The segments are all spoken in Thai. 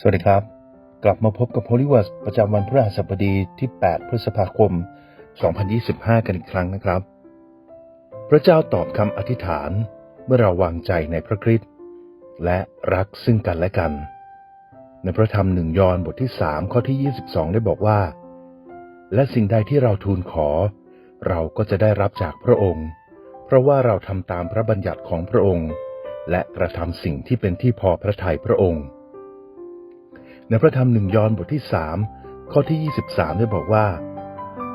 สวัสดีครับ กลับมาพบกับ Holy w o r d ประจำวันพฤหัสบดีที่ 8 พฤษภาคม 2025 กันอีกครั้งนะครับ พระเจ้าตอบคำอธิษฐานเมื่อเราวางใจในพระคริสต์และรักซึ่งกันและกัน ในพระธรรมหนึ่งยอห์นบทที่ 3 ข้อที่ 22 ได้บอกว่า และสิ่งใดที่เราทูลขอ เราก็จะได้รับจากพระองค์ เพราะว่าเราทำตามพระบัญญัติของพระองค์ และกระทำสิ่งที่เป็นที่พอพระทัยพระองค์ ในพระธรรมหนึ่งยอห์นบทที่สามข้อที่ 23 ได้บอกว่า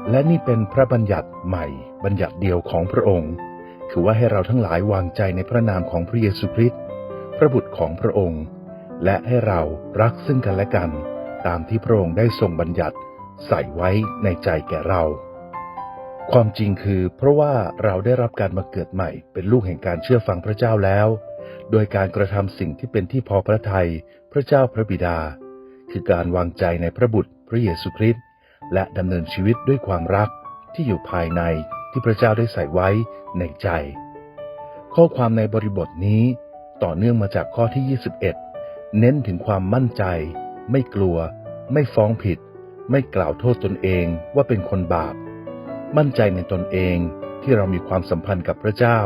และนี่เป็นพระบัญญัติใหม่ บัญญัติเดียวของพระองค์ คือว่าให้เราทั้งหลายวางใจในพระนามของพระเยซูคริสต์พระบุตรของพระองค์ และให้เรารักซึ่งกันและกัน ตามที่พระองค์ได้ทรงบัญญัติใส่ไว้ในใจแก่เรา ความจริงคือเพราะว่าเราได้รับการมาเกิดใหม่ เป็นลูกแห่งการเชื่อฟังพระเจ้าแล้ว โดยการกระทำสิ่งที่เป็นที่พอพระทัยพระเจ้าพระบิดา คือการวางใจในพระบุตรพระเยซูคริสต์และดำเนินชีวิตด้วยความรักที่อยู่ภายในที่พระเจ้าได้ใส่ไว้ในใจ ข้อความในบริบทนี้ต่อเนื่องมาจากข้อที่ 21 เน้นถึงความมั่นใจ ไม่กลัว ไม่ฟ้องผิด ไม่กล่าวโทษตนเองว่าเป็นคนบาป มั่นใจในตนเองที่เรามีความสัมพันธ์กับพระเจ้า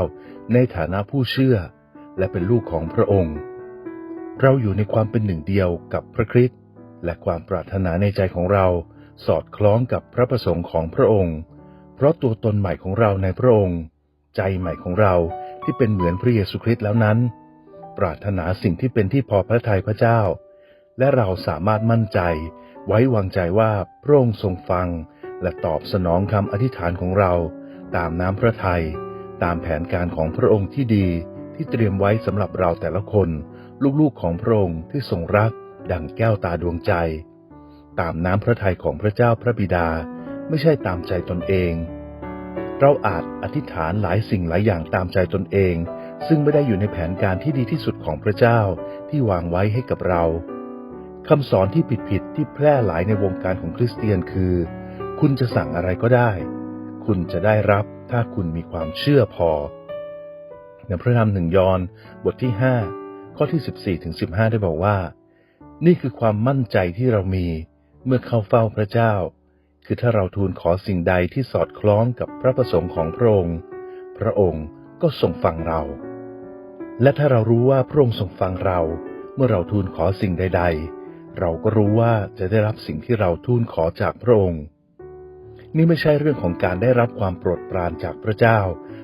ในฐานะผู้เชื่อ และเป็นลูกของพระองค์ เราอยู่ในความเป็นหนึ่งเดียวกับพระคริสต์ และความปรารถนาในใจของเราสอดคล้องกับพระประสงค์ของพระองค์ เพราะตัวตนใหม่ของเราในพระองค์ ใจใหม่ของเราที่เป็นเหมือนพระเยซูคริสต์แล้วนั้น ปรารถนาสิ่งที่เป็นที่พอพระทัยพระเจ้า และเราสามารถมั่นใจไว้วางใจว่าพระองค์ทรงฟัง และตอบสนองคำอธิษฐานของเรา ตามน้ำพระทัยตามแผนการของพระองค์ที่ดีที่เตรียมไว้สำหรับเราแต่ละคน ลูกๆของพระองค์ที่ทรงรัก ดังแก้วตาดวงใจ ตามน้ำพระทัยของพระเจ้าพระบิดาไม่ใช่ตามใจตนเอง เราอาจอธิษฐานหลายสิ่งหลายอย่างตามใจตนเอง ซึ่งไม่ได้อยู่ในแผนการที่ดีที่สุดของพระเจ้าที่วางไว้ให้กับเราคำสอนที่ผิดๆที่แพร่หลายในวงการของคริสเตียนคือ คุณจะสั่งอะไรก็ได้ คุณจะได้รับถ้าคุณมีความเชื่อพอในพระธรรมหนึ่งยอห์นบทที่ 5 ข้อที่ 14ถึง15 ได้บอกว่า นี่คือความมั่นใจที่เรามีเมื่อเข้าเฝ้าพระเจ้า คือถ้าเราทูลขอสิ่งใดที่สอดคล้องกับพระประสงค์ของพระองค์ พระองค์ก็ทรงฟังเรา และถ้าเรารู้ว่าพระองค์ทรงฟังเรา เมื่อเราทูลขอสิ่งใด ๆ เราก็รู้ว่าจะได้รับสิ่งที่เราทูลขอจากพระองค์ นี่ไม่ใช่เรื่องของการได้รับความโปรดปรานจากพระเจ้า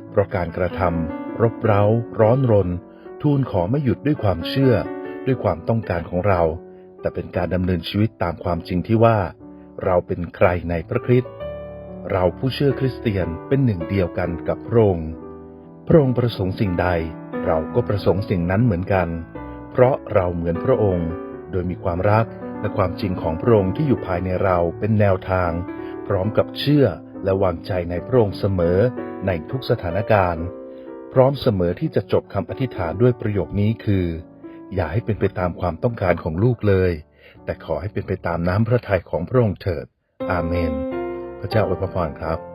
เพราะการกระทำรบเร้า ร้อนรน ทูลขอไม่หยุดด้วยความเชื่อ ด้วยความต้องการของเรา แต่เป็นการดำเนินชีวิตตามความจริงที่ว่า เราเป็นใครในพระคริสต์เราผู้เชื่อคริสเตียนเป็นหนึ่งเดียวกันกับพระองค์พระองค์ประสงค์สิ่งใด เราก็ประสงค์สิ่งนั้นเหมือนกัน เพราะเราเหมือนพระองค์ โดยมีความรักและความจริงของพระองค์ที่อยู่ภายในเราเป็นแนวทาง พร้อมกับเชื่อและวางใจในพระองค์เสมอในทุกสถานการณ์ พร้อมเสมอที่จะจบคำอธิษฐานด้วยประโยคนี้คือ อย่าให้เป็นไปตามความต้องการของลูกเลย แต่ขอให้เป็นไปตามน้ำพระทัยของพระองค์เถิด อาเมน พระเจ้าอวยพรครับ